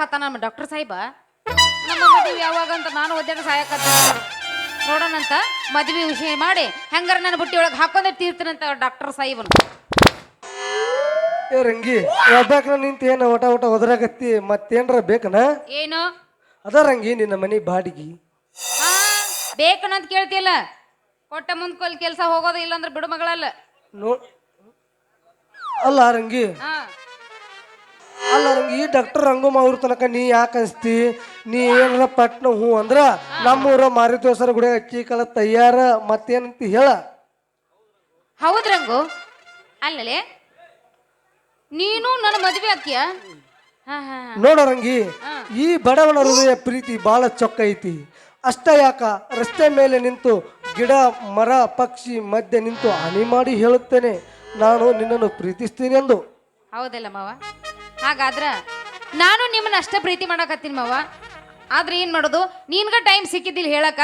ಮಾಡಾಕತ್ತ ನಮ್ಮ ಡಾಕ್ಟರ್ ಸಾಹೇಬ? ನಮ್ಮ ಮದುವೆ ಯಾವಾಗ ಅಂತ ನಾನು ಒದ್ದಾಡ ಸಾಯಕತ್ತ ನೋಡೋಣಂತ ಮದುವೆ ವಿಷಯ ಮಾಡಿ ಹೆಂಗಾರ ನನ್ನ ಬುಟ್ಟಿ ಒಳಗೆ ಹಾಕೊಂಡೆ ತೀರ್ತೀನಂತ ಡಾಕ್ಟರ್ ಸಾಹೇಬನು. ಏ ರಂಗಿ ಒಬ್ಬಾಕ್ನ ನಿಂತ ಏನ ಒಟ ಒಟ ಒದರಾಗತ್ತಿ ಮತ್ತೇನ್ರ ಬೇಕನ? ಏನು? ಅದ ರಂಗಿ ನಿನ್ನ ಮನೆ ಬಾಡಿಗೆ. ಹಾ ಅಂತ ಕೇಳ್ತಿಯಲ್ಲ? ಕೊಟ್ಟ ಮುಂದ್ಕೊಲ್ ಕೆಲಸ ಹೋಗೋದು ಇಲ್ಲಾಂದ್ರೆ ಬಿಡು ಮಗಳಲ್ಲ. ನೋ ಅಲ್ಲ ರಂಗಿ ಹಾ. ಅಲ್ಲ ರಂಗಿ ಈ ಡಾಕ್ಟರ್ ರಂಗಮ್ಮ ಅವ್ರ ತನಕ ನೀ ಯಾಕೆ ಅನ್ಸ್ತಿ? ನೀ ಏನಾರ ಪಟ್ನ ಹೂ ಅಂದ್ರ ನಮ್ಮೂರ ಮಾರಿತೋಸರ ಗುಡಿ ಅಕ್ಕಿ ಕಳ ತಯ್ಯಾರ ಮತ್ತೇನಂತ ಹೇಳ. ಹೌದ್ರಂಗು ಅಲ್ಲಲೇ ನೀನು ನನ್ನ ಮದುವೆ ಅಕ್ಕಿಯ. ನೋಡ ರಂಗಿ ಈ ಬಡವನ ಹೃದಯ ಪ್ರೀತಿ ಬಹಳ ಚೊಕ್ಕ ಐತಿ. ಅಷ್ಟ ಯಾಕ? ರಸ್ತೆ ಮೇಲೆ ನಿಂತು ಗಿಡ ಮರ ಪಕ್ಷಿ ಮಧ್ಯೆ ನಿಂತು ಹನಿ ಮಾಡಿ ಹೇಳುತ್ತೇನೆ. ನಾನು ನಿನ್ನನ್ನು ಪ್ರೀತಿಸ್ತೀನಿ ಎಂದು. ಹೌದಲ್ಲ ಮಾವ. ಹಾಗಾದ್ರ ನಾನು ನಿಮ್ಮನ್ನ ಅಷ್ಟೇ ಪ್ರೀತಿ ಮಾಡಕತ್ತೀನಿ ಮಾವ. ಆದ್ರೆ ಏನ್ ಮಾಡೋದು? ನಿನ್ಗ ಟೈಮ್ ಸಿಕ್ಕಿದ್ದಿಲ್ಲ ಹೇಳಕ.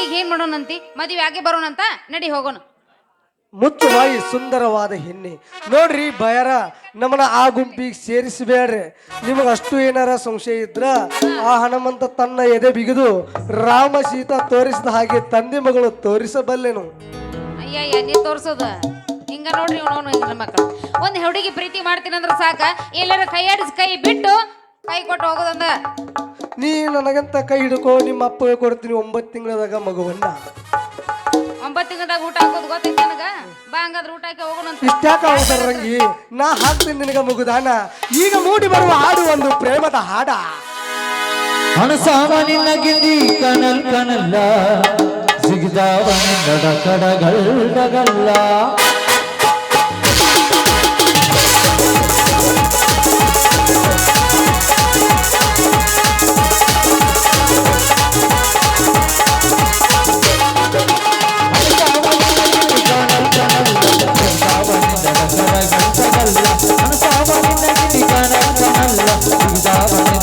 ಈಗ ಏನ್ ಮಾಡೋಣಂತಿ ಮದುವೆ ಆಗಿ ಬರೋಣಂತ ನಡಿ ಹೋಗೋಣ. ಮುಚ್ಚು ಬಾಯಿ ಸುಂದರವಾದ ಹೆಣ್ಣೆ. ನೋಡ್ರಿ ಬಯರ ನಮ್ಮನ್ನ ಆ ಗುಂಪಿಗೆ ಸೇರಿಸಬೇಡ್ರಿ. ನಿಮಗೆ ಅಷ್ಟು ಏನಾರ ಸಂಶಯ ಇದ್ರ ಆ ಹನುಮಂತ ತನ್ನ ಎದೆ ಬಿಗಿದು ರಾಮ ಸೀತಾ ತೋರಿಸಿದ ಹಾಗೆ ತಂದೆ ಮಗಳು ತೋರಿಸಬಲ್ಲೆನು. ಅಯ್ಯ ನೀ ತೋರ್ಸೋದ? ಹಿಂಗ ನೋಡ್ರಿ ಇವನು ಹೆಣ್ಣು ಮಕ್ಕಳು ಒಂದ್ ಹುಡುಗಿ ಪ್ರೀತಿ ಮಾಡ್ತೀನಿ ಅಂದ್ರೆ ಸಾಕ ಎಲ್ಲರ ಕೈಯಾಡಿಸ್ ಕೈ ಬಿಟ್ಟು ಕೈ ಕೊಟ್ಟು ಹೋಗೋದಂದ. ನೀ ನನಗಂತ ಕೈ ಹಿಡ್ಕೋ ನಿಮ್ಮ ಅಪ್ಪ ಕೊಡ್ತೀನಿ ಒಂಬತ್ತು ತಿಂಗಳದಾಗ ಮಗುವನ್ನ. ಒಂಬತ್ತು ತಿಂಗಳದಾಗ ಊಟ ಹಾಕೋದು ಗೊತ್ತೈತೆ ನನಗ? ಬಾ ಹಂಗಾದ್ರೆ ಊಟ ಹಾಕಿ ಹೋಗೋಣ ಅಂತ. ಇಷ್ಟ್ಯಾಕ ರಂಗಿ? ನಾ ಹಾಕ್ತೀನಿ ನಿನಗ ಮುಗುದಾನ. ಈಗ ಮೂಡಿ ಬರುವ ಹಾಡು ಒಂದು ಪ್ರೇಮದ ಹಾಡ. ನಿನ್ನ ಗಿಂಡಿ ಕಣಲ್ ಕಣಲ್ಲ ಸಿಗಿದಾವ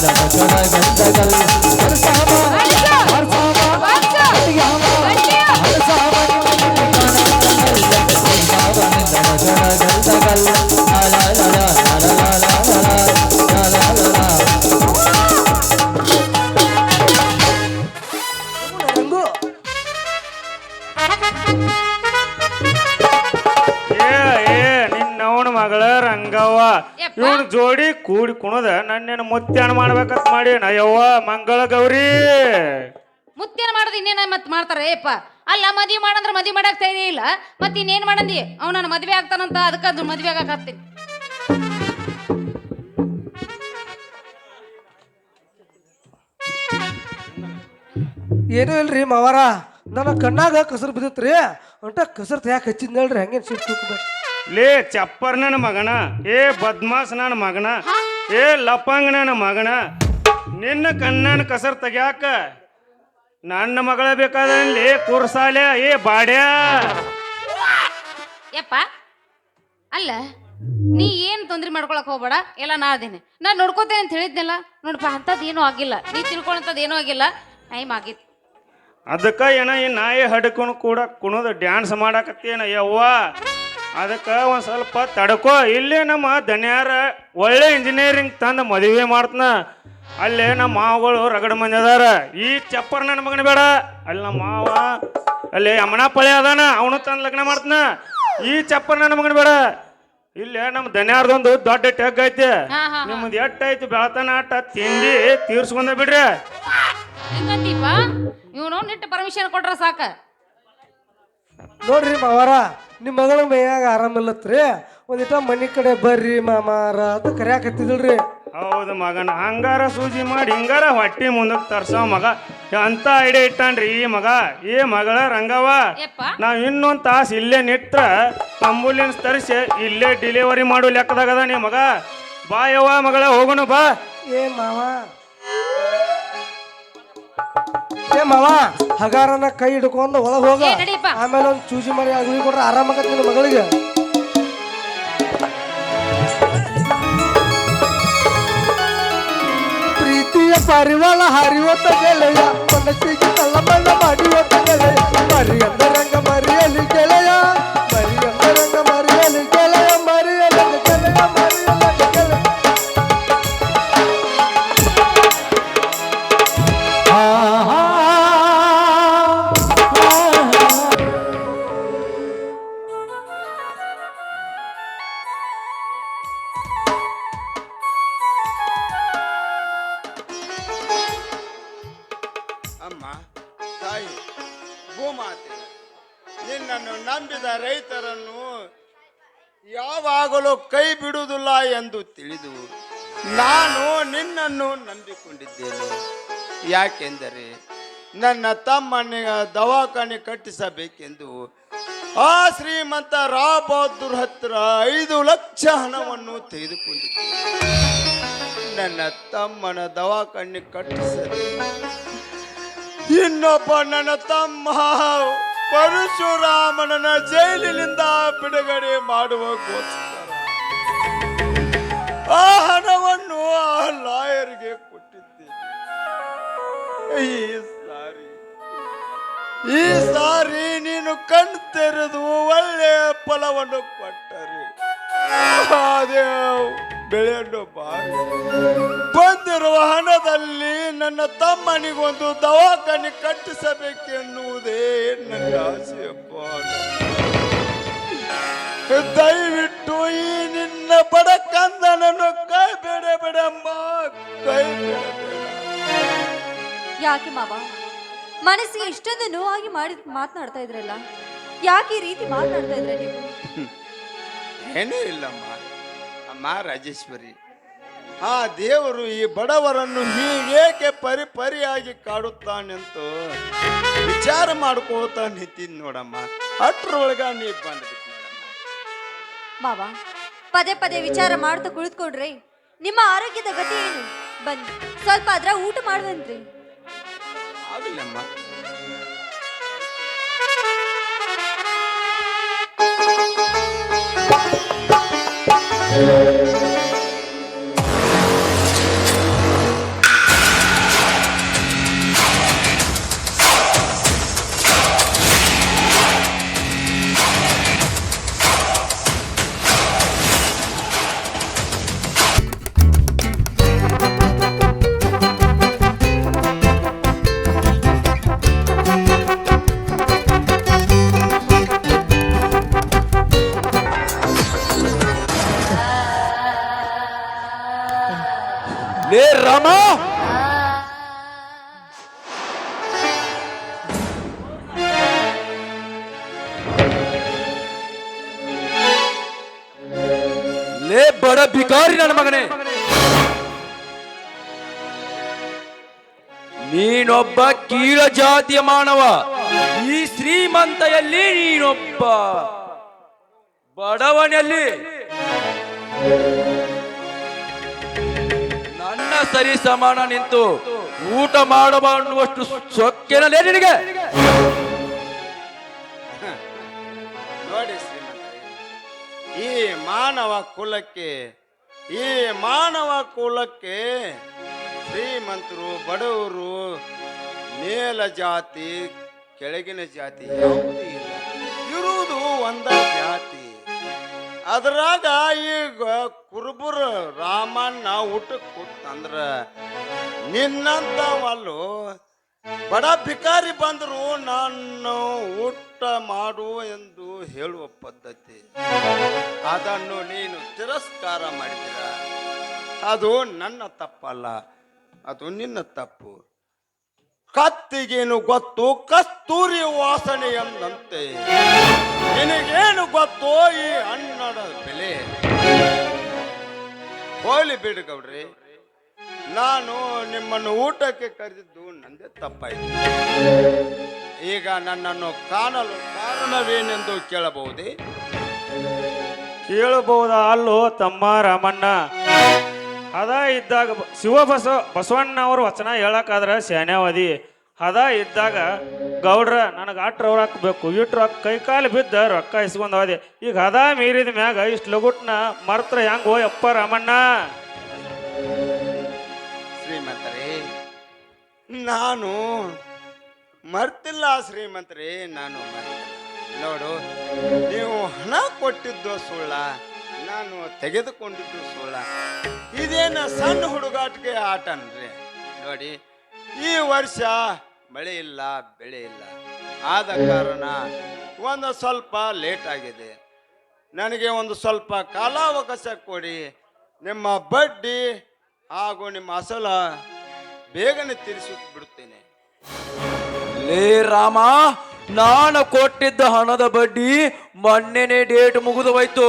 我喜欢那在这里 ಇವನ್ ಜೋಡಿ ಕೂಡಿ ಕುಣದ ನನ್ನೇನು ಮುತ್ಯಾನ ಮಾಡ್ಬೇಕಂತ ಮಾಡಿ ನಯ್ಯವ್ವ ಮಂಗಳ ಗೌರಿ. ಮುತ್ಯಾನ ಮಾಡೋದು ಇನ್ನೇನ ಮತ್ ಮಾಡ್ತಾರ? ಏಪ್ಪ ಅಲ್ಲ ಮದ್ವಿ ಮಾಡಂದ್ರ ಮದ್ವಿ ಮಾಡಕ್ ತಯಾರಿ ಇಲ್ಲ. ಮತ್ ಇನ್ನೇನ್ ಮಾಡಂದಿ? ಅವ್ ನನ್ನ ಮದ್ವೆ ಆಗ್ತಾನಂತ ಅದಕ್ಕ ಅದು ಮದ್ವೆ ಆಗಕ್ ಹತ್ತೀನಿ. ಏನೂ ಇಲ್ರಿ ಮಾವಾರ. ನನ್ನ ಕಣ್ಣಾಗ ಕಸರು ಬಿದ್ದತ್ರಿ. ಅಂಟ ಕಸರ್ ಯಾಕೆ ಹಚ್ಚಿದ್ ಹೇಳ್ರಿ ಹಂಗೇನ್ ಸಿಟ್ಟು ಲೇ ಚಪ್ಪರ್ ನನ್ನ ಮಗನ ಏ ಬದ್ಮಾಸ್ ನನ್ನ ಮಗನ ಏ ಲಪಂಗ್ ನನ್ನ ಮಗನ ನಿನ್ನ ಕಣ್ಣನ ಕಸರ್ ತೆಗ್ಯಾಕ ನನ್ನ ಮಗಳ ಬೇಕಾದಲ್ಲಿ ಕುರ್ಸಾಲೆ ಏ ಬಾಡ್ಯಾ. ಯಪ್ಪ ಅಲ್ಲ ನೀ ಏನ್ ತೊಂದ್ರೆ ಮಾಡ್ಕೊಳಕ್ ಹೋಗ್ಬೇಡ ಎಲ್ಲ ನಾ ಅದೇನೆ. ನಾ ನೋಡ್ಕೋತೇನೆ ಅಂತ ಹೇಳಿದ್ನಲ್ಲ ನೋಡಪ್ಪ ಅಂತದ್ ಏನೂ ಆಗಿಲ್ಲ. ನೀ ತಿಳ್ಕೊಳಂತದ್ ಏನೂ ಆಗಿಲ್ಲ. ಟೈಮ್ ಆಗಿತ್ತು ಅದಕ್ಕ ಏನ ಈ ನಾಯಿ ಹಡ್ಕೊಂಡು ಕೂಡ ಕುಣೋದು ಡ್ಯಾನ್ಸ್ ಮಾಡಾಕತ್ತೇನ ಯವ್ವ? ಅದಕ್ಕೆ ಒಂದು ಸ್ವಲ್ಪ ತಡಕೋ. ಇಲ್ಲೇ ನಮ್ಮ ದನ್ಯಾರ ಒಳ್ಳೆ ಇಂಜಿನಿಯರಿಂಗ್ ತಂದು ಮದುವೆ ಮಾಡ್ತನ. ಅಲ್ಲೇ ನಮ್ಮ ಮಾವಗಳು ರಗಡ ಮಂದಿ ಅದಾರ. ಈ ಚಪ್ಪರ್ ನನ್ನ ಮಗನ ಬೇಡ. ಅಲ್ಲಿ ನಮ್ಮ ಮಾವ ಅಲ್ಲಿ ಯಮನಾಪಳ್ಳಿ ಅದಾನ. ಅವನು ತಂದು ಲಗ್ನ ಮಾಡ್ತನ. ಈ ಚಪ್ಪರ್ ನನ್ನ ಮಗನ ಬೇಡ. ಇಲ್ಲೇ ನಮ್ಮ ದನ್ಯಾರ್ದೊಂದು ದೊಡ್ಡ ಟೆಗ್ ಐತಿ. ನಿಮ್ದು ಐತಿ ಬೆಳತನ ಆಟ ತಿಂಡಿ ತೀರ್ಸ್ಕೊಂಡ ಬಿಡ್ರಿ ಇವನು ನಿಟ್ಟು ಪರ್ಮಿಷನ್ ಕೊಟ್ರ ಸಾಕ. ನೋಡ್ರಿ ಮಾವಾರ ನಿಮ್ಮ ಮಗಳ ಮೈಯಾಗ ಆರಾಮಿಲ್ಲತ್ರಿ ಒಂದಿಟ ಮನಿ ಕಡೆ ಬರ್ರಿ ಮಾಮಾರ ಅಂತ ಕರ್ಯಾಕತ್ತಿದಳ್ರಿ ಹೌದು ಮಗನ ಹಂಗಾರ ಸೂಜಿ ಮಾಡಿ ಹಿಂಗಾರ ಹೊಟ್ಟಿ ಮುಂದಕ್ಕೆ ತರ್ಸೋ ಮಗ. ಅಂತ ಐಡಿಯಾ ಇಟ್ಟಾನ್ರಿ ಈ ಮಗ? ಏ ಮಗಳ ರಂಗವ್ವ. ಯಪ್ಪ. ನಾವ್ ಇನ್ನೊಂದ್ ತಾಸು ಇಲ್ಲೇ ನಿಟ್ರ ಆಂಬುಲೆನ್ಸ್ ತರಿಸಿ ಇಲ್ಲೇ ಡಿಲಿವರಿ ಮಾಡೋ ಲೆಕ್ಕದಾಗದ ನೀ ಮಗ. ಬಾ ಯವ್ವ ಮಗಳ ಹೋಗೋಣ ಬಾ. ಏ ಮಾವ ಏ ಮಾವ ಹಗಾರನ ಕೈ ಹಿಡ್ಕೊಂಡು ಒಳಗೆ ಹೋಗ ಏ, ನಡೀಪ್ಪ. ಆಮೇಲೆ ಒಂದು ಚೂಜಿ ಮಾಡಿ ಅಗ್ಲಿ ಕೊಟ್ರೆ ಆರಾಮಾಗತ್ತೆ ನಿನ್ನ ಮಗಳಿಗೆ ಪ್ರೀತಿಯ ಪರಿವಾಳ ಹರಿವತ್ತ ಗೆಳೆಯ ಮನಸ್ಸಿಗೆ ತಳ್ಳಮಳ್ಳ ಮಾಡಿವತ್ತ ಗೆಳೆಯ ಮರಿ ಯಾಕೆಂದರೆ ನನ್ನ ತಮ್ಮನಿಗೆ ದವಾಖಾನೆ ಕಟ್ಟಿಸಬೇಕೆಂದು ಆ ಶ್ರೀಮಂತ ರಾ ಬಹದ್ದೂರ್ ಹತ್ರ ಐದು ಲಕ್ಷ ಹಣವನ್ನು ತೆಗೆದುಕೊಂಡಿದ್ದೆ ನನ್ನ ತಮ್ಮನ ದವಾಖಾನೆ ಕಟ್ಟಿಸಲು ಇನ್ನೊಬ್ಬ ನನ್ನ ತಮ್ಮ ಪರಶುರಾಮನ ಜೈಲಿನಿಂದ ಬಿಡುಗಡೆ ಮಾಡುವ ಗೋಸ್ಕರ ಆ ಹಣವನ್ನು ಆ ಲಾಯರ್ಗೆ ಕೊಟ್ಟಿದ್ದೇನೆ. ಈ ಸಾರಿ. ಈ ಸಾರಿ ನೀನು ಕಣ್ ತೆರೆದು ಒಳ್ಳೆಯ ಫಲವನ್ನು ಕೊಟ್ಟರೆ. ಅದೇ ಬೆಳೆಯನ್ನು ಬಾರಿ ಬಂದಿರುವ ಹಣದಲ್ಲಿ ನನ್ನ ತಮ್ಮನಿಗೊಂದು ದವಾಖಾನೆ ಕಟ್ಟಿಸಬೇಕೆನ್ನುವುದೇ ನನ್ನ ಆಸೆಯಪ್ಪ ದಯವಿಟ್ಟು ಈ ನಿನ್ನ ಬಡ ಕಂದನನ್ನು ಕೈ ಬೇಡ ಬೇಡಮ್ಮ ಕೈ ಬೇಡ ಯಾಕೆ ಮಾವ? ಮನಸ್ಸಿಗೆ ಇಷ್ಟೊಂದು ನೋವಾಗಿ ಮಾಡಿ ಮಾತನಾಡ್ತಾ ಇದ್ರಲ್ಲ ಯಾಕೆ ಈ ರೀತಿ ಮಾತನಾಡ್ತಾ ಇದ್ರೆ ನೀವು? ಏನೂ ಇಲ್ಲಮ್ಮ ಅಮ್ಮ ರಾಜೇಶ್ವರಿ ಆ ದೇವರು ಈ ಬಡವರನ್ನು ಹೀಗೇಕೆ ಪರಿ ಪರಿಯಾಗಿ ಕಾಡುತ್ತಾನೆಂತ ವಿಚಾರ ಮಾಡ್ಕೋತಾ ನಿಂತೀನಿ ನೋಡಮ್ಮ. ಅಟ್ರೊಳಗ ನೀ ಬಂದ್ಬಿಟ್ಟು ನೋಡಮ್ಮ. ಮಾವ ಪದೇ ಪದೇ ವಿಚಾರ ಮಾಡ್ತಾ ಕುಳಿತುಕೊಂಡ್ರೆ ನಿಮ್ಮ ಆರೋಗ್ಯದ ಗತಿ ಏನು? ಬನ್ನಿ ಸ್ವಲ್ಪ ಅದ್ರ ಊಟ ಮಾಡುವಂತ್ರಿ ಆಗಿಲ್ಲಮ್ಮ ಲೇ ರಾಮ! ಲೇ ಬಡ ಭಿಕಾರಿ ನನ್ನ ಮಗನೇ! ನೀನೊಬ್ಬ ಕೀಳ ಜಾತಿಯ ಮಾನವ. ಈ ಶ್ರೀಮಂತೆಯಲ್ಲಿ ನೀನೊಬ್ಬ ಬಡವನಲ್ಲಿ. ಸರಿ ಸಮಾನ ನಿಂತು ಊಟ ಮಾಡಬನ್ನುವಷ್ಟು ಸೊಕ್ಕಿನ ನಿನಗೆ. ನೋಡಿ ಈ ಮಾನವ ಕುಲಕ್ಕೆ, ಈ ಮಾನವ ಕುಲಕ್ಕೆ ಶ್ರೀಮಂತರು, ಬಡವರು ಮೇಲ ಜಾತಿ ಕೆಳಗಿನ ಜಾತಿ ಯಾವುದೂ ಇಲ್ಲ. ಇರುವುದು ಒಂದ ಅದ್ರಾಗ ಈಗ ಕುರುಬುರ ರಾಮಣ್ಣ ಊಟಕ್ಕೆ ಕೂತಂದ್ರ ನಿನ್ನಂತವಲ್ಲು ಬಡ ಭಿಕಾರಿ ಬಂದ್ರು ನಾನು ಊಟ ಮಾಡು ಎಂದು ಹೇಳುವ ಪದ್ಧತಿ. ಅದನ್ನು ನೀನು ತಿರಸ್ಕಾರ ಮಾಡಿದಿರ ಅದು ನನ್ನ ತಪ್ಪಲ್ಲ, ಅದು ನಿನ್ನ ತಪ್ಪು. ಕತ್ತಿಗೇನು ಗೊತ್ತು? ಕಸ್ತೂರಿ ವಾಸನೆ ಎಂದಂತೆ. ನಿನಗೇನು ಗೊತ್ತು ಈ ಅನ್ನದ ಬೆಲೆ? ಹೋಲಿ ಬಿಡು ಗೌಡ್ರಿ. ನಾನು ನಿಮ್ಮನ್ನು ಊಟಕ್ಕೆ ಕರೆದಿದ್ದು ನಂದೇ ತಪ್ಪಾಯಿತು. ಈಗ ನನ್ನನ್ನು ಕಾಣಲು ಕಾರಣವೇನೆಂದು ಕೇಳಬಹುದೇ? ಕೇಳಬಹುದ ಅಲ್ಲೋ ತಮ್ಮ ರಾಮಣ್ಣ? ಹದ ಇದ್ದಾಗ ಶಿವ ಬಸವ ವಚನ ಹೇಳಕಾದ್ರೆ ಸೇನಾವಧಿ ಹದ ಇದ್ದಾಗ ಗೌಡ್ರ, ನನಗೆ ಅಟ್ ರೊಕ್ಕ ಹಾಕ್ಬೇಕು ಇಟ್ಟು ರೊಕ್ಕ ಕೈ ಕಾಲು ಬಿದ್ದ ರೊಕ್ಕ ಇಸ್ಕೊಂಡು ಹೋದೆ. ಈಗ ಹದ ಮೀರಿದ ಮ್ಯಾಗ ಇಷ್ಟು ಲಗುಟ್ನ ಮರ್ತ್ರ ಹೆಂಗ್ ಹೋಯ್ ಯಪ್ಪ ರಾಮಣ್ಣ? ಶ್ರೀಮಂತರೇ, ನಾನು ಮರ್ತಿಲ್ಲ ಶ್ರೀಮಂತರೇ, ನಾನು ನೋಡು, ನೀವು ಹಣ ಕೊಟ್ಟಿದ್ದು ಸುಳ್ಳ ನಾನು ತೆಗೆದುಕೊಂಡಿದ್ದು ಸೋಳ ಇದೇನ ಸಣ್ಣ ಹುಡುಗಾಟಿಗೆ ಆಟನ್ರಿ ನೋಡಿ ಈ ವರ್ಷ ಮಳೆ ಇಲ್ಲ ಬೆಳೆ ಇಲ್ಲ. ಆದ ಕಾರಣ ಒಂದು ಸ್ವಲ್ಪ ಲೇಟ್ ಆಗಿದೆ. ನನಗೆ ಒಂದು ಸ್ವಲ್ಪ ಕಾಲಾವಕಾಶ ಕೊಡಿ. ನಿಮ್ಮ ಬಡ್ಡಿ ಹಾಗೂ ನಿಮ್ಮ ಅಸಲ ಬೇಗನೆ ತೀರಿಸಿ ಬಿಡುತ್ತೇನೆ ಲೇ ರಾಮ ನಾನು ಕೊಟ್ಟಿದ್ದ ಹಣದ ಬಡ್ಡಿ ಮೊನ್ನೆನೆ ಡೇಟ್ ಮುಗಿದು ಹೋಯ್ತು.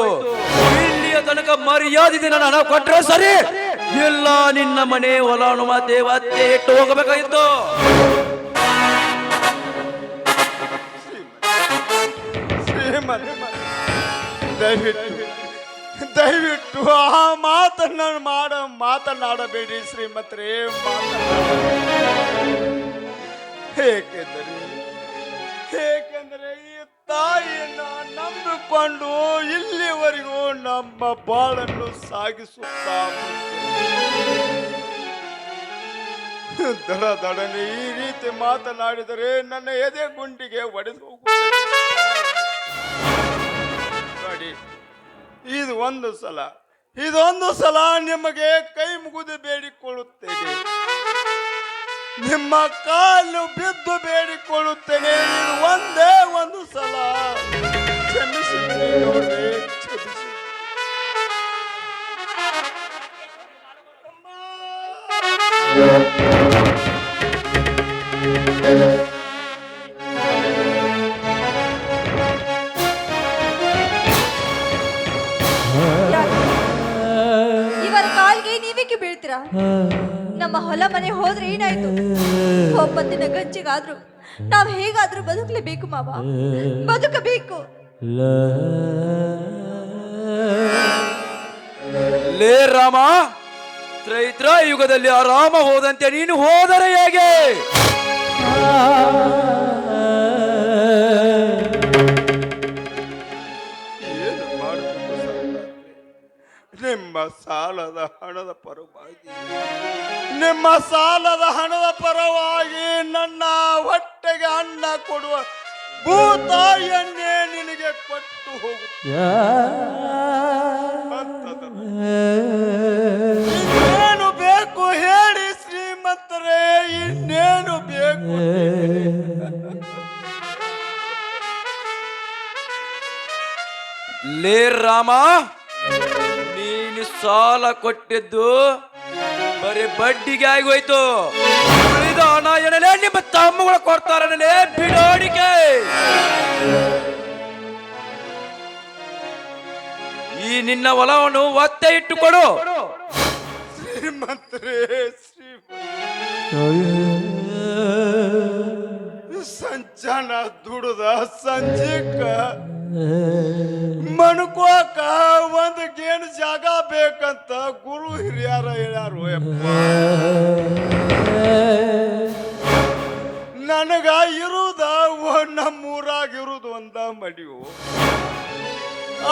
ತನಕ ಮರ್ಯಾದಿದೆ ನಾನು ಹಣ ಕೊಟ್ರೆ ಸರಿ. ಇಲ್ಲ, ನಿನ್ನ ಮನೆ ಮಾತೆ ಮತ್ತೆ ಇಟ್ಟು ಹೋಗಬೇಕಾಗಿತ್ತು. ದಯವಿಟ್ಟು ದಯವಿಟ್ಟು ಆ ಮಾತನ್ನ ಮಾಡ, ಮಾತನಾಡಬೇಡಿ ಶ್ರೀಮತ್ರೇ ಮಾತನಾಡ ಏಕೆಂದರೆ ಏಕೆ ತಾಯಿಯನ್ನ ನಂಬಿಕೊಂಡು ಇಲ್ಲಿವರೆಗೂ ನಮ್ಮ ಬಾಳನ್ನು ಸಾಗಿಸುತ್ತಾ. ದಡ ದಡನೆ ಈ ರೀತಿ ಮಾತನಾಡಿದರೆ ನನ್ನ ಎದೆ ಗುಂಡಿಗೆ ಒಡೆದು ಹೋಗಿ ಇದು ಒಂದು ಸಲ, ಇದೊಂದು ಸಲ ನಿಮಗೆ ಕೈ ಮುಗಿದು ಬೇಡಿಕೊಳ್ಳುತ್ತೇನೆ ನಿಮ್ಮ ಕಾಲು ಬಿದ್ದು ಬೇಡಿಕೊಳ್ಳುತ್ತೇನೆ. ಒಂದೇ ಒಂದು ಸಲ? ಇವರ ಕಾಲ್ಗೆ ನೀವೇಕೆ ಬೀಳ್ತೀರಾ? ನಮ್ಮ ಹೊಲ ಮನೆ ಹೋದ್ರೆ ಏನಾಯ್ತು? ಒಬ್ಬಂದಿನ ಗಂಜಿಗಾದ್ರು ನಾವ್ ಹೇಗಾದ್ರೂ ಬದುಕಲೇಬೇಕು ಮಾವ. ಬದುಕಬೇಕು. ಲೇ ರಾಮ ತ್ರೈತ್ರ ಯುಗದಲ್ಲಿ ಆರಾಮ ರಾಮ ಹೋದಂತೆ ನೀನು ಹೋದರೆ ಹೇಗೆ? ನಿಮ್ಮ ಸಾಲದ ಹಣದ ಪರವಾಗಿ ನಿಮ್ಮ ಸಾಲದ ಹಣದ ಪರವಾಗಿ ನನ್ನ ಹೊಟ್ಟೆಗೆ ಅನ್ನ ಕೊಡುವ ಭೂತಾಯಿಯನ್ನೇ ನಿನಗೆ ಕೊಟ್ಟು ಹೋಗುತ್ತೇನೆ ಬೇಕು ಹೇಳಿ ಶ್ರೀಮಂತರೇ, ಇನ್ನೇನು ಬೇಕು? ಲೇ ರಾಮ, ನೀನು ಸಾಲ ಕೊಟ್ಟಿದ್ದು ಬಡ್ಡಿಗೆ ಆಗೋಯ್ತು. ಉಳಿದ ಹಣ ಏನಲೇ ನಿಮ್ಮ ತಮ್ಮಗಳು ಕೊಡ್ತಾರನಲೇ ಬಿಡೋಡಿಕೆ. ಈ ನಿನ್ನ ಹೊಲವನ್ನು ಒತ್ತೆ ಇಟ್ಟುಕೊಡು. ಶ್ರೀಮಂತರೇ ಶ್ರೀ ಸಂಜಾನ ದುಡದ ಸಂಜೀಕ ಮಣ್ಕೋಕ ಒಂದು ಗೇನ್ ಜಾಗ ಬೇಕಂತ ಗುರು ಹಿರಿಯರ ಹೇಳ್ಯಾರು, ಯಪ್ಪ. ನನಗ ಇರುದ ನಮ್ಮೂರಾಗ ಇರುದು ಒಂದ ಮಡಿಯು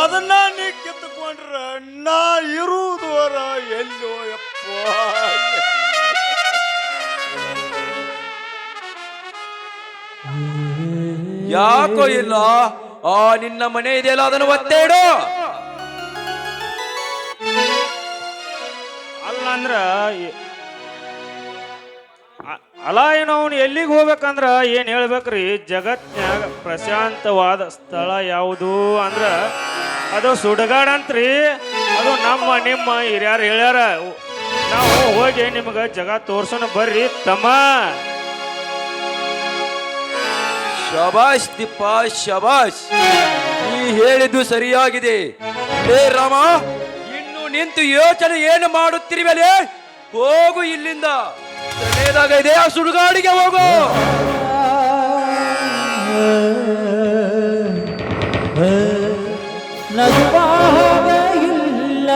ಅದನ್ನ ನೀ ಕಿತ್ಕೊಂಡ್ರ ನಾ ಇರುವುದವರ ಎಲ್ಲೋ, ಯಪ್ಪ. ಯಾಕೋ ಇಲ್ಲ? ಆ, ನಿನ್ನ ಮನೆ ಇದೆಯಲ್ಲ, ಅದನ್ನು ಒತ್ತೆ ಇಡು ಅಲ್ಲ ಅಂದ್ರ ಅಲ್ಲ ಏನು ಅವನು ಎಲ್ಲಿಗೆ ಹೋಗ್ಬೇಕಂದ್ರ ಏನ್ ಹೇಳ್ಬೇಕ್ರಿ? ಜಗತ್ನ್ಯಾಗ ಪ್ರಶಾಂತವಾದ ಸ್ಥಳ ಯಾವುದು ಅಂದ್ರ ಅದು ಸುಡಗಾಡ್ ಅಂತ್ರಿ ಅದು ನಮ್ಮ, ನಿಮ್ಮ ಹಿರಿಯಾರು ಹೇಳ್ಯಾರ, ನಾವು ಹೋಗಿ ನಿಮ್ಗೆ ಜಗ ತೋರ್ಸೋಣ ಬರ್ರಿ ತಮ್ಮ. ಶಬಾಷ್ ದಿಪ್ಪ ಶಬಾಷ್. ನೀ ಹೇಳಿದ್ದು ಸರಿಯಾಗಿದೆ. ಲೇ ರಾಮ ಇನ್ನು ನಿಂತು ಯೋಚನೆ ಏನು ಮಾಡುತ್ತಿರುವಲೆ? ಹೋಗು ಇಲ್ಲಿಂದ. ತಲೆದಾಗ ಇದೆ ಆ ಸುಡುಗಾಡಿಗೆ ಹೋಗು. ನಗುವಾಗ ಇಲ್ಲ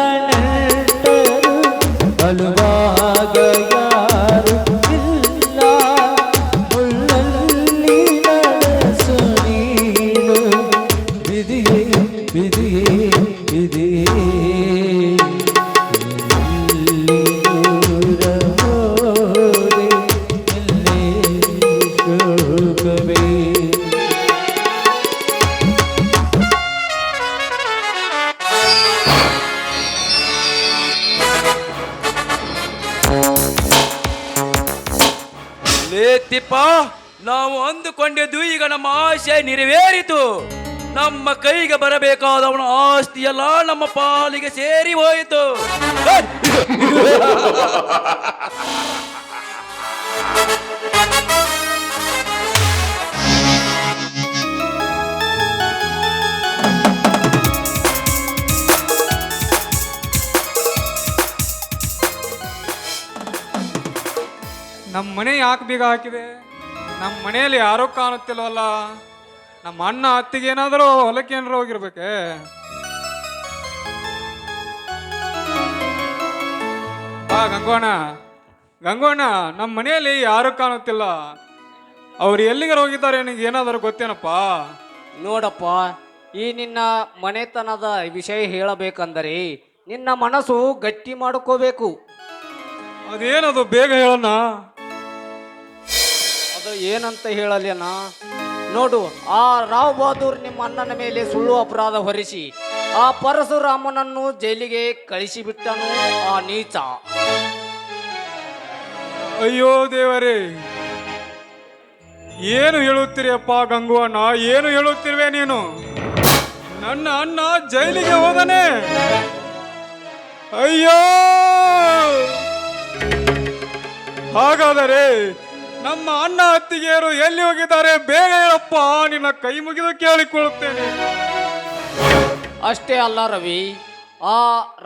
ಅಂದುಕೊಂಡಿದ್ದು ಈಗ ನಮ್ಮ ಆಸೆ ನೆರವೇರಿತು. ನಮ್ಮ ಕೈಗೆ ಬರಬೇಕಾದವನ ಆಸ್ತಿಯೆಲ್ಲ ನಮ್ಮ ಪಾಲಿಗೆ ಸೇರಿ ಹೋಯಿತು. ನಮ್ಮ ಮನೆ ಯಾಕೆ ಬೀಗ ಹಾಕಿದೆ? ನಮ್ಮ ಮನೆಯಲ್ಲಿ ಯಾರೂ ಕಾಣುತ್ತಿಲ್ವಲ್ಲ ನಮ್ಮ ಅಣ್ಣ ಅತ್ತಿಗೆ ಏನಾದರೂ ಹೊಲಕ್ಕೆ ಏನಾರು ಹೋಗಿರ್ಬೇಕೆ? ಬಾ ಗಂಗೋಣ ಗಂಗೋಣ ನಮ್ಮ ಮನೆಯಲ್ಲಿ ಯಾರೂ ಕಾಣುತ್ತಿಲ್ಲ. ಅವ್ರು ಎಲ್ಲಿಗಾರ ಹೋಗಿದ್ದಾರೆ ನಿನಗೆ ಏನಾದರೂ ಗೊತ್ತೇನಪ್ಪ? ನೋಡಪ್ಪ ಈ ನಿನ್ನ ಮನೆತನದ ವಿಷಯ ಹೇಳಬೇಕಂದರೆ ನಿನ್ನ ಮನಸ್ಸು ಗಟ್ಟಿ ಮಾಡ್ಕೋಬೇಕು. ಅದೇನದು ಬೇಗ ಹೇಳೋಣ ಅದು ಏನಂತ ಹೇಳಲೇನ? ನೋಡು, ಆ ರಾವ್ ಬಹದ್ದೂರ್ ನಿಮ್ಮ ಅಣ್ಣನ ಮೇಲೆ ಸುಳ್ಳು ಅಪರಾಧ ಹೊರಿಸಿ, ಆ ಪರಶುರಾಮನನ್ನು ಜೈಲಿಗೆ ಕಳಿಸಿಬಿಟ್ಟನು ಆ ನೀಚ. ಅಯ್ಯೋ ದೇವರೇ, ಏನು ಹೇಳುತ್ತೀರಿ ಅಪ್ಪ ಗಂಗು ಅಣ್ಣ? ಏನು ಹೇಳುತ್ತಿರುವೆ ನೀನು? ನನ್ನ ಅಣ್ಣ ಜೈಲಿಗೆ ಹೋದನೆ. ಅಯ್ಯೋ! ಹಾಗಾದರೆ ನಮ್ಮ ಅಣ್ಣ ಅತ್ತಿಗೆಯರು ಎಲ್ಲಿ ಹೋಗಿದ್ದಾರೆ? ಬೇಗ ಹೇಳಪ್ಪ ನಿನ್ನ ಕೈ ಮುಗಿದು ಕೇಳಿಕೊಳ್ಳುತ್ತೇನೆ. ಅಷ್ಟೇ ಅಲ್ಲ ರವಿ, ಆ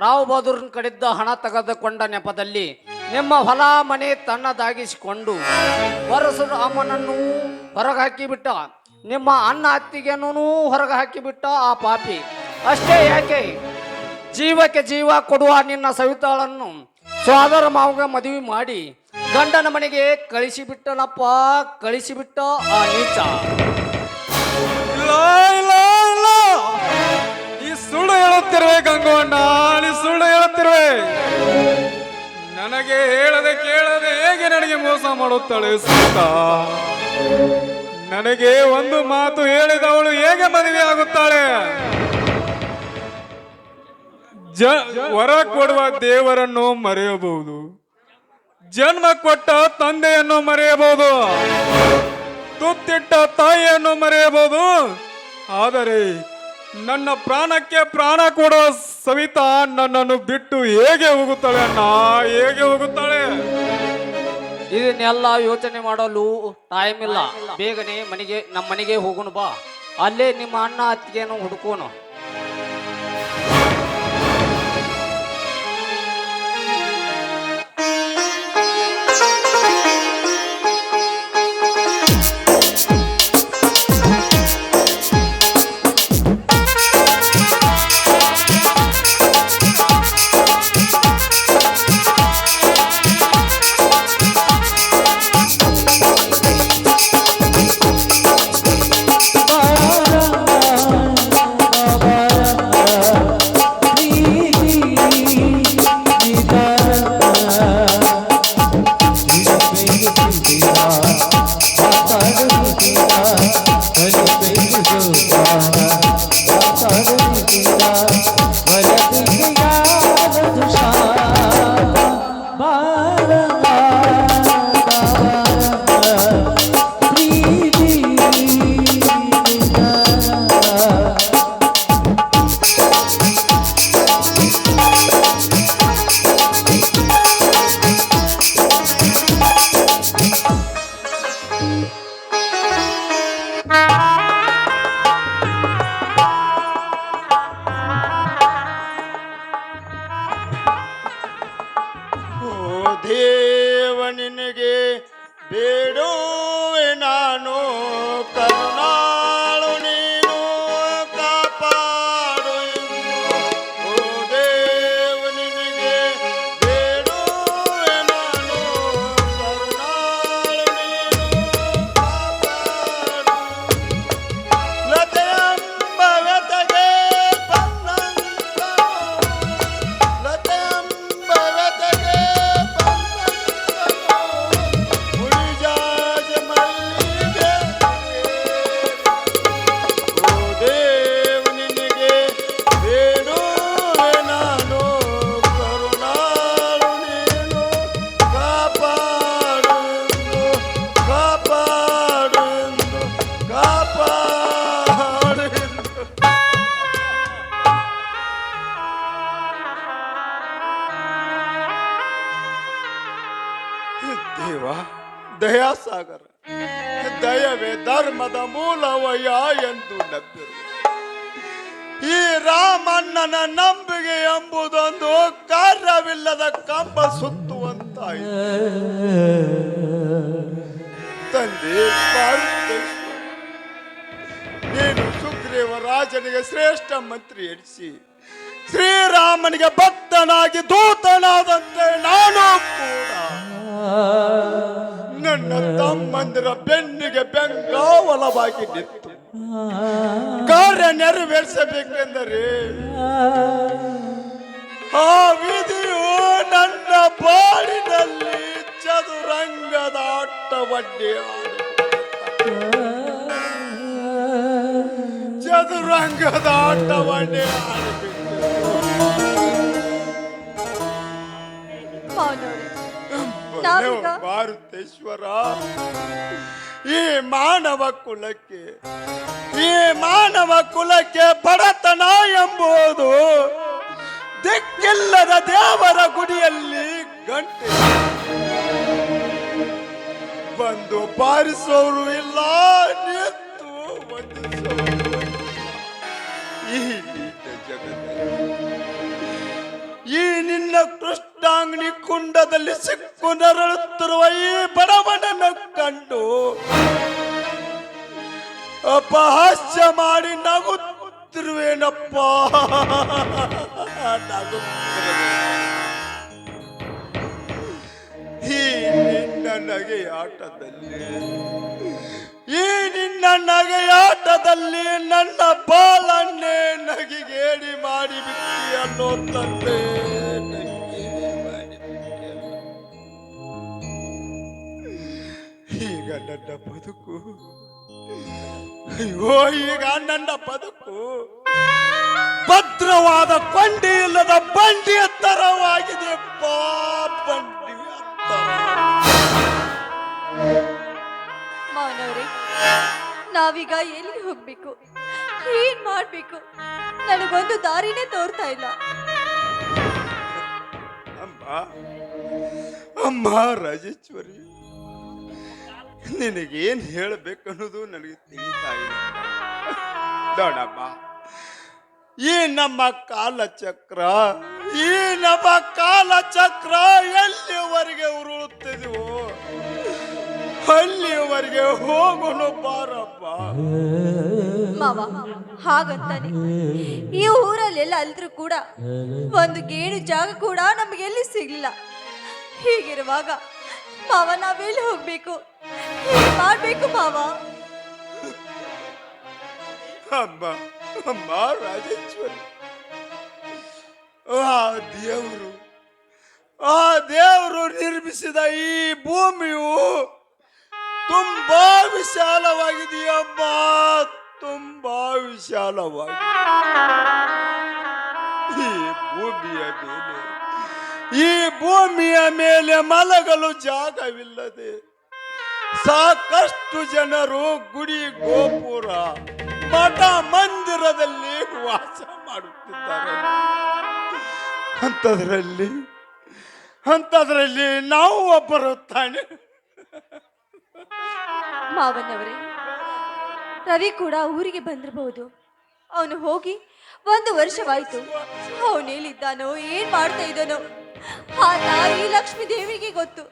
ರಾವ್ ಬಹದ್ದೂರ್ನ ಕಡೆದ್ದ ಹಣ ತೆಗೆದುಕೊಂಡ ನೆಪದಲ್ಲಿ ನಿಮ್ಮ ಹೊಲ ಮನೆ ತನ್ನದಾಗಿಸಿಕೊಂಡು ಪರಶುರಾಮನನ್ನು ಹೊರಗೆ ಹಾಕಿಬಿಟ್ಟ ನಿಮ್ಮ ಅಣ್ಣ ಅತ್ತಿಗೆನೂ ಹೊರಗೆ ಹಾಕಿಬಿಟ್ಟ ಆ ಪಾಪಿ. ಅಷ್ಟೇ ಯಾಕೆ? ಜೀವಕ್ಕೆ ಜೀವ ಕೊಡುವ ನಿನ್ನ ಸವಿತಾಳನ್ನು ಸೋದರ ಮಾವಗ ಮದುವೆ ಮಾಡಿ ಗಂಡನ ಮನೆಗೆ ಕಳಿಸಿಬಿಟ್ಟನಪ್ಪ, ಕಳಿಸಿಬಿಟ್ಟ ಆ ನೀಚ. ಇಲ್ಲ ಈ ಸುಳ್ಳು ಹೇಳುತ್ತಿರುವೆ ಗಂಗೋಣ್ಣ ನೀ ಸುಳ್ಳು ಹೇಳುತ್ತಿರುವೆ. ನನಗೆ ಹೇಳದೆ ಕೇಳದೆ ಹೇಗೆ ನನಗೆ ಮೋಸ ಮಾಡುತ್ತಾಳೆ ಸೀತ? ನನಗೆ ಒಂದು ಮಾತು ಹೇಳಿದವಳು ಹೇಗೆ ಮದುವೆ ಆಗುತ್ತಾಳೆ? ಜ, ವರ ಕೊಡುವ ದೇವರನ್ನು ಮರೆಯಬಹುದು. ಜನ್ಮ ಕೊಟ್ಟ ತಂದೆಯನ್ನು ಮರೆಯಬಹುದು. ತುತ್ತಿಟ್ಟ ತಾಯಿಯನ್ನು ಮರೆಯಬಹುದು. ಆದರೆ ನನ್ನ ಪ್ರಾಣಕ್ಕೆ ಪ್ರಾಣ ಕೊಡೋ ಸವಿತಾ ನನ್ನನ್ನು ಬಿಟ್ಟು ಹೇಗೆ ಹೋಗುತ್ತಾಳೆ ಅಣ್ಣ? ಹೇಗೆ ಹೋಗುತ್ತಾಳೆ? ಇದನ್ನೆಲ್ಲ ಯೋಚನೆ ಮಾಡಲು ಟೈಮ್ ಇಲ್ಲ. ಬೇಗನೆ ಮನೆಗೆ ನಮ್ಮ ಮನೆಗೆ ಹೋಗೋಣ ಬಾ. ಅಲ್ಲೇ ನಿಮ್ಮ ಅಣ್ಣ ಅತ್ತಿಗೆಯನ್ನು ಹುಡುಕೋಣ Thank you. ಮಂತ್ರಿ ಎಡಿಸಿ ಶ್ರೀರಾಮನಿಗೆ ಭಕ್ತನಾಗಿ ದೂತನಾದಂತೆ ನಾನು ಕೂಡ ನನ್ನ ತಮ್ಮಂದಿರ ಬೆನ್ನಿಗೆ ಬೆಂಗಾವಲವಾಗಿ ನಿಂತು ಕಾರ್ಯ ನೆರವೇರಿಸಬೇಕೆಂದರೆ ಆ ವಿಧಿಯು ನನ್ನ ಬಾಳಿನಲ್ಲಿ ಚದುರಂಗದ ಆಡುತ್ತಿದೆ. ಚದುರಂಗದ ಆಟವನ್ನೇ ಮಾರುತೇಶ್ವರ, ಈ ಮಾನವ ಕುಲಕ್ಕೆ, ಈ ಮಾನವ ಕುಲಕ್ಕೆ ಬಡತನ ಎಂಬುದು ದಿಕ್ಕಿಲ್ಲದ ದೇವರ ಗುಡಿಯಲ್ಲಿ ಗಂಟೆ. ಬಂದು ಬಾರಿಸೋರು ಇಲ್ಲ ಈ ನಿನ್ನ ಕೃಷ್ಣಾಂಗಣಿ ಕುಂಡದಲ್ಲಿ ಸಿಕ್ಕು ನರಳುತ್ತಿರುವ ಈ ಬಡವನನ್ನು ಕಂಡು ಅಪಹಾಸ್ಯ ಮಾಡಿ ನಗುತ್ತಿರುವೇನಪ್ಪ ನಗುತ್ತಿರುವೆ. ಈ ನಿನ್ನ ನಗೆಯಾಟದಲ್ಲಿ ಈ ನಿನ್ನ ನಗೆಯಾಟದಲ್ಲಿ ನನ್ನ ಬಾಳನ್ನೇ ನಗಿಗೇಡಿ ಮಾಡಿಬಿಟ್ಟಿ ಅನ್ನೋ ತಂದೆ. ಈಗ ನನ್ನ ಬದುಕು. ಅಯ್ಯೋ, ಈಗ ನನ್ನ ಬದುಕು. ಭದ್ರವಾದ ಕೊಂಡಿ ಇಲ್ಲದ ಬಂಡಿಯ ತರವಾಗಿದೆ ಬಾ ಬಂಡಿಯ ತರ ನಾವೀಗ ಎಲ್ಲಿ ಹೋಗ್ಬೇಕು? ಏನ್ ಮಾಡ್ಬೇಕು? ನನಗೊಂದು ದಾರಿನೇ ತೋರ್ತಾ ಇಲ್ಲ. ಅಮ್ಮ ಅಮ್ಮ ರಾಜೇಶ್ವರಿ, ನಿನಗೇನ್ ಹೇಳಬೇಕನ್ನೋದು ನನಗೆ ತಿಳಿತಾ ಇಲ್ಲ. ದೊಡಮ್ಮ ಈ ನಮ್ಮ ಕಾಲಚಕ್ರ, ಈ ನಮ್ಮ ಕಾಲಚಕ್ರ ಎಲ್ಲಿವರೆಗೆ ಉರುಳುತ್ತಿದೆಯೋ ಅಲ್ಲಿವರೆಗೆ ಹೋಗೋಣ ಬಾರಪ್ಪ. ಮಾವ ಹಾಗಂತಾನೆ. ಈ ಊರಲ್ಲೆಲ್ಲ ಅಲ್ದ್ರೂ ಕೂಡ ಒಂದು ಗೇಣು ಜಾಗ ಕೂಡ ನಮ್ಗೆ ಎಲ್ಲಿ ಸಿಗ್ಲಿಲ್ಲ. ಹೀಗಿರುವಾಗ ಮಾವ ನಾವೆಲ್ಲಿ ಹೋಗ್ಬೇಕು? ಏನ್ ಮಾಡ್ಬೇಕು ಮಾವ? ಅಮ್ಮ ಅಮ್ಮ ರಾಜೇಶ್ವರಿ. ಆ ದೇವರು ಆ ದೇವರು ನಿರ್ಮಿಸಿದ ಈ ಭೂಮಿಯು ತುಂಬಾ ವಿಶಾಲವಾಗಿದೆಯಮ್ಮ, ತುಂಬಾ ವಿಶಾಲವಾಗಿದೆ ಈ ಭೂಮಿಯ ಮೇಲೆ, ಈ ಭೂಮಿಯ ಮೇಲೆ ಮಲಗಲು ಜಾಗವಿಲ್ಲದೆ ಸಾಕಷ್ಟು ಜನರು ಗುಡಿ ಗೋಪುರ, ಮಠ ಮಂದಿರದಲ್ಲಿ ವಾಸ ಮಾಡುತ್ತಿದ್ದಾರೆ. ಅಂಥದ್ರಲ್ಲಿ ಅಂಥದ್ರಲ್ಲಿ ನಾವು ಒಬ್ಬರು ತಾನೆ. ಮಾವನವರೇ, ರವಿ ಕೂಡ ಊರಿಗೆ ಬಂದಿರಬಹುದು. ಅವನು ಹೋಗಿ ಒಂದು ವರ್ಷವಾಯ್ತು. ಅವನು ಎಲ್ಲಿದ್ದಾನೋ ಏನ್ ಮಾಡ್ತಾ ಇದ್ದಾನೋ? ಆ ತಾಯಿ ಲಕ್ಷ್ಮೀ ದೇವಿಗೆ ಗೊತ್ತು.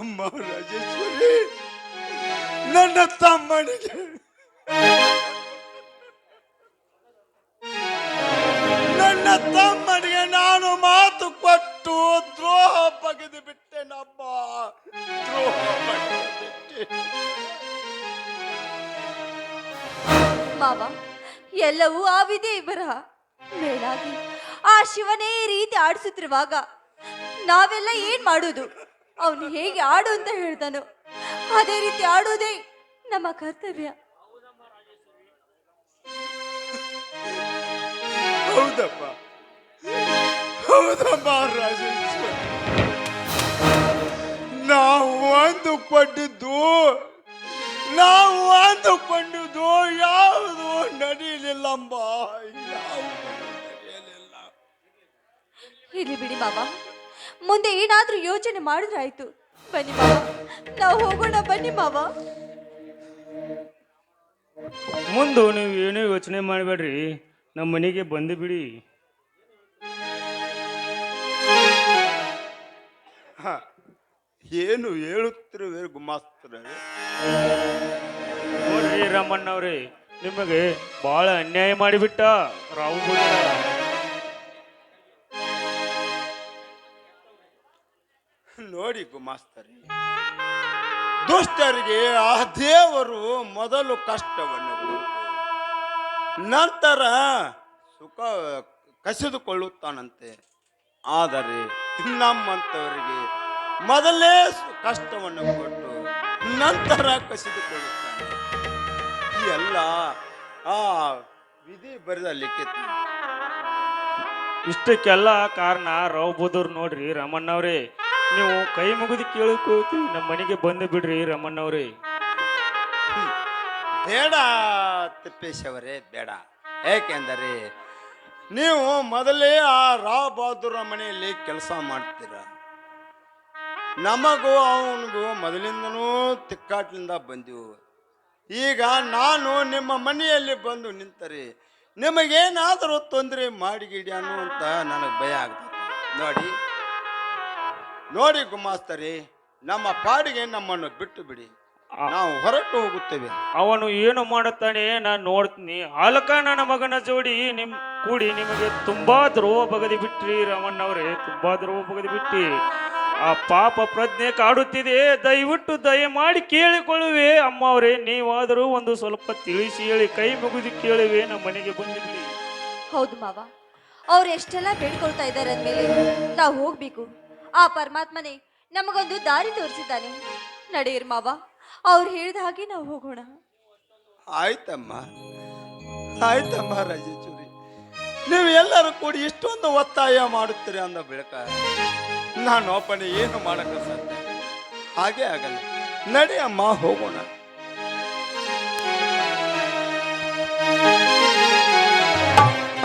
ಅಮ್ಮ ರಾಜೇಶ್ವರಿ, ನನ್ನ ತಮ್ಮನಿಗೆ ಎಲ್ಲವೂ ಆ ವಿಧಿ ಬರಹ ಮೇಲಾಗಿ ಆ ಶಿವನೇ ರೀತಿ ಆಡಿಸುತ್ತಿರುವಾಗ ನಾವೆಲ್ಲ ಏನ್ ಮಾಡೋದು? ಅವನು ಹೇಗೆ ಆಡು ಅಂತ ಹೇಳ್ತಾನೋ ಅದೇ ರೀತಿ ಆಡೋದೇ ನಮ್ಮ ಕರ್ತವ್ಯ. ಹೌದಪ್ಪ. ಹೌದಪ್ಪ ನಾವು ನಾವು ಅಂದುಕೊಂಡಿದ್ದು ಯಾವುದು ನಡೆಯಲಿಲ್ಲಂಬ ಇಲ್ಲಿ ಬಿಡಿ ಮಾವ. ಮುಂದೆ ಏನಾದ್ರೂ ಯೋಚನೆ ಮಾಡಿದ್ರಾಯ್ತು. ಬನ್ನಿ ಮಾವ. ನಾವು ಹೋಗೋಣ ಬನ್ನಿ ಮಾವ. ಮುಂದೆ ನೀವು ಏನೂ ಯೋಚನೆ ಮಾಡಬೇಡ್ರಿ. ನಮ್ಮ ಮನೆಗೆ ಬಂದು ಬಿಡಿ. ಹ, ಏನು ಹೇಳುತ್ತಿರುವೆ ಗುಮಾಸ್ತರೇ? ನೋಡ್ರಿ ರಮಣ್ಣವ್ರಿ ನಿಮಗೆ ಬಹಳ ಅನ್ಯಾಯ ಮಾಡಿಬಿಟ್ಟ ರಾವು ನೋಡಿ ಗುಮಾಸ್ತರಿ ದುಷ್ಟರಿಗೆ ಆ ದೇವರು ಮೊದಲು ಕಷ್ಟವನ್ನು ನಂತರ ಸುಖ ಕಸಿದುಕೊಳ್ಳುತ್ತಾನಂತೆ. ಆದರೆ ನಮ್ಮಂಥವರಿಗೆ ಮೊದಲೇ ಕಷ್ಟವನ್ನು ಕೊಟ್ಟು ನಂತರ ಕಸಿದುಕೊಳ್ಳುತ್ತಾನೆ. ಈ ಎಲ್ಲ ಆ ವಿಧಿ ಬರೆದ ಲಿಖಿತ ಇಷ್ಟಕ್ಕೆಲ್ಲ ಕಾರಣ ರಾವ್ ಬುದ್ಧರು ನೋಡ್ರಿ ರಮಣ್ಣವ್ರಿ. ನೀವು ಕೈ ಮುಗಿದು ಕೇಳ್ಕೋತೀವಿ ನಮ್ಮ ಮನೆಗೆ ಬಂದು ಬಿಡ್ರಿ ರಮಣ್ಣವ್ರಿ. ಬೇಡ ತಿಪ್ಪೇಶ್ ಅವರೇ ಬೇಡ. ಏಕೆಂದರೆ ನೀವು ಮೊದಲೇ ಆ ರಾವ್ ಬಹದ್ದೂರ ಮನೆಯಲ್ಲಿ ಕೆಲಸ ಮಾಡ್ತೀರ? ನಮಗೂ ಅವನಿಗೂ ಮೊದಲಿಂದನೂ ತಿಕ್ಕಾಟ್ಲಿಂದ ಬಂದೆವು. ಈಗ ನಾನು ನಿಮ್ಮ ಮನೆಯಲ್ಲಿ ಬಂದು ನಿಂತರೆ ನಿಮಗೇನಾದರೂ ತೊಂದರೆ ಮಾಡಿಗಿಡಿ ಅನ್ನುವಂತ ನನಗೆ ಭಯ ಆಗ್ತದೆ. ನೋಡಿ ನೋಡಿ ಗುಮಾಸ್ತರಿ ನಮ್ಮ ಪಾಡಿಗೆ ನಮ್ಮನ್ನು ಬಿಟ್ಟು ಬಿಡಿ ನಾವು ಹೊರಟು ಹೋಗುತ್ತೇವೆ. ಅವನು ಏನು ಮಾಡುತ್ತಾನೆ ನಾನು ನೋಡ್ತೀನಿ. ಆಲಕ ನನ್ನ ಮಗನ ಜೋಡಿ ನಿಮ್ ಕೂಡಿ ನಿಮಗೆ ತುಂಬಾ ದ್ರೋಹ ಬಗದಿ ಬಿಟ್ರಿ ರಾಮಣ್ಣವ್ರೆ ತುಂಬಾ ದ್ರೋಹ ಬಗದಿ ಬಿಟ್ಟಿ ಆ ಪಾಪ ಪ್ರಜ್ಞೆ ಕಾಡುತ್ತಿದೆ. ದಯವಿಟ್ಟು ದಯ ಮಾಡಿ ಕೇಳಿಕೊಳ್ಳುವೆ. ಅಮ್ಮ ಅವರೇ ನೀವಾದರೂ ಒಂದು ಸ್ವಲ್ಪ ತಿಳಿಸಿ ಹೇಳಿ ಕೈ ಮುಗಿದು ಕೇಳುವೆ. ನಮ್ಮ ಮನೆಗೆ ಬಂದಿರಲಿ ಹೌದು ಮಾವ. ಅವ್ರು ಎಷ್ಟೆಲ್ಲ ಬೇಡ್ಕೊಳ್ತಾ ಇದ್ದಾರೆ ಅಂದಮೇಲೆ ನಾವು ಹೋಗ್ಬೇಕು. ಆ ಪರಮಾತ್ಮನೇ ನಮಗೊಂದು ದಾರಿ ತೋರಿಸಿದ್ದಾನೆ. ನಡೆಯಿರ್ ಮಾವ. ಅವ್ರು ಹೇಳಿದ ಹಾಗೆ ನಾವು ಹೋಗೋಣ. ಆಯ್ತಮ್ಮ. ಆಯ್ತಮ್ಮ ರಾಜೇಶ್ವರಿ. ನೀವು ಎಲ್ಲರೂ ಕೂಡಿ ಇಷ್ಟೊಂದು ಒತ್ತಾಯ ಮಾಡುತ್ತೀರಿ ಅಂದ ಬೆಳಕ. ನಾನು ಒಬ್ಬನೇ ಏನು ಮಾಡಕ್ಕೆ ಸಾಧ್ಯ? ಹಾಗೆ ಆಗಲ್ಲ. ನಡೆಯಮ್ಮ ಹೋಗೋಣ.